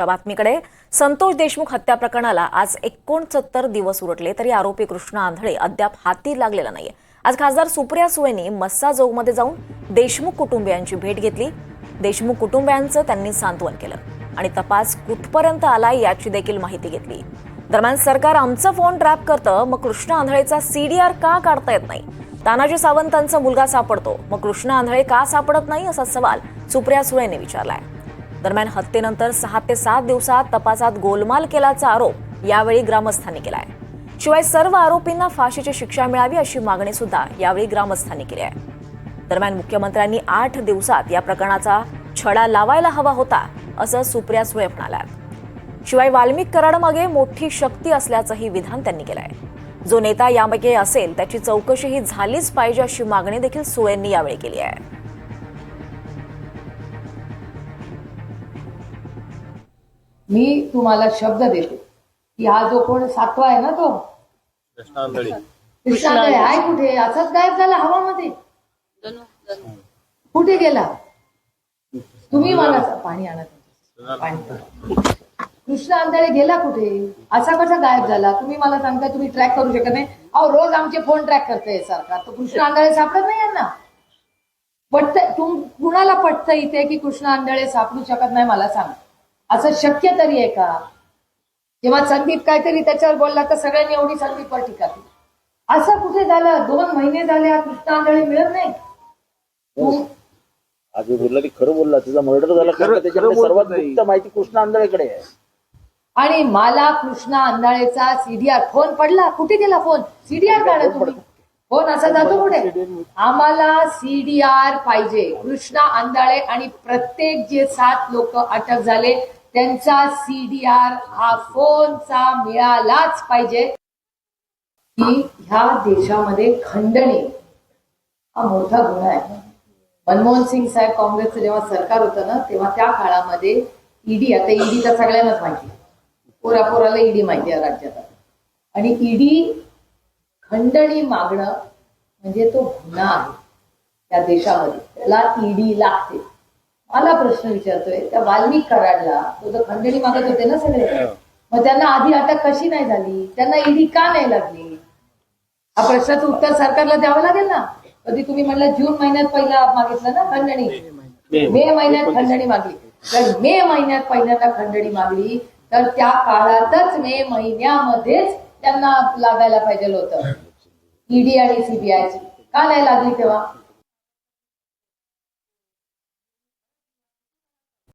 या बातमीकडे. संतोष देशमुख हत्या प्रकरणाला आज एकोणसत्तर दिवस उरटले तरी आरोपी कृष्णा आंधळे अद्याप हाती लागलेला नाहीये. आज खासदार सुप्रिया सुळेंनी मस्साजोगमध्ये जाऊन देशमुख कुटुंबियांची भेट घेतली. देशमुख कुटुंबियांचं त्यांनी सांत्वन केलं आणि तपास कुठपर्यंत आलाय याची देखील माहिती घेतली. दरम्यान सरकार आमचं फोन ट्रॅप करतं मग कृष्णा आंधळेचा सीडीआर का काढता येत नाही? तानाजी सावंतांचा मुलगा सापडतो मग कृष्णा आंधळे का सापडत नाही असा सवाल सुप्रिया सुळेंनी विचारलाय. दरम्यान हत्येनंतर सहा ते सात दिवसात तपासात गोलमाल केल्याचा आरोप यावेळी ग्रामस्थांनी केला आहे शिवाय सर्व आरोपींना फाशीची शिक्षा मिळावी अशी मागणी सुद्धा यावेळी ग्रामस्थांनी केली आहे. दरम्यान मुख्यमंत्र्यांनी आठ दिवसात या प्रकरणाचा छडा लावायला हवा होता असं सुप्रिया सुळे म्हणाल्या. शिवाय वाल्मिक कराडमागे मोठी शक्ती असल्याचंही विधान त्यांनी केलं आहे जो नेता यामागे असेल त्याची चौकशीही झालीच पाहिजे अशी मागणी देखील सुळेंनी यावेळी केली आहे. मी तुम्हाला शब्द देते. की हा जो कोण सातवा आहे ना तो? कृष्णांकडे आहे कुठे? असाच गायब झाला हवामध्ये? कुठे गेला? तुम्ही मला पाणी आणा. पाणी. कृष्ण आंधळे गेला कुठे? असा कसा गायब झाला? तुम्ही मला सांगताय तुम्ही ट्रॅक करू शकत नाही. अहो रोज आमचे फोन ट्रॅक करते सरकार तो कृष्ण आंधळे सापडत नाही यांना? पटत तुम कुणाला पटतं इथे की कृष्ण आंधळे सापडू शकत नाही मला सांग. असं शक्य तरी आहे का? जेव्हा संदीप काहीतरी त्याच्यावर बोलला तर सगळ्यांनी एवढी संदीपवर टीका केली. असं कुठे झालं? दोन महिने झाले हा कृष्ण आंधळे मिळत नाही? तुम- आज मी बोलला की खरं बोलला तुझा मर्डर झाला. खरं- खरं सर्वात बोलत नाही. गुप्त माहिती कृष्ण आंधळेकडे आहे. आणि मला कृष्णा आंधळेचा सीडीआर फोन पडला. कुठे गेला फोन? सीडीआर काढा तुम्ही. फोन असा जातो कुठे? आम्हाला सीडीआर पाहिजे. कृष्णा आंधळे आणि प्रत्येक जे सात लोक अटक झाले त्यांचा सीडीआर हा फोनचा मिळालाच पाहिजे. की ह्या देशामध्ये खंडणी. हा मोठा गुन्हा आहे. मनमोहन सिंग साहेब काँग्रेसचं जेव्हा सरकार होतं ना तेव्हा त्या काळामध्ये ईडी आता ईडी तर सगळ्यांनाच माहिती पोरापोराला पोरा पोराला ईडी माहिती आहे राज्यात आणि ईडी खंडणी मागणं म्हणजे तो गुन्हा आहे. त्या देशामध्ये. त्याला ईडी लागते. मला प्रश्न विचारतोय त्या वाल्मिक कराडला तो तर खंडणी मागत होते ना सगळे मग त्यांना आधी अटक कशी नाही झाली? त्यांना ईडी का नाही लागली? हा प्रश्नाचं उत्तर सरकारला द्यावं लागेल ना? कधी तुम्ही म्हणलं जून महिन्यात पहिला मागितलं ना खंडणी? मे महिन्यात. खंडणी मागली. तर मे महिन्यात पहिल्यांदा खंडणी मागली तर त्या काळातच मे महिन्यामध्येच त्यांना लागायला पाहिजे होतं. ईडी आणि सीबीआयची का नाही लागली तेव्हा?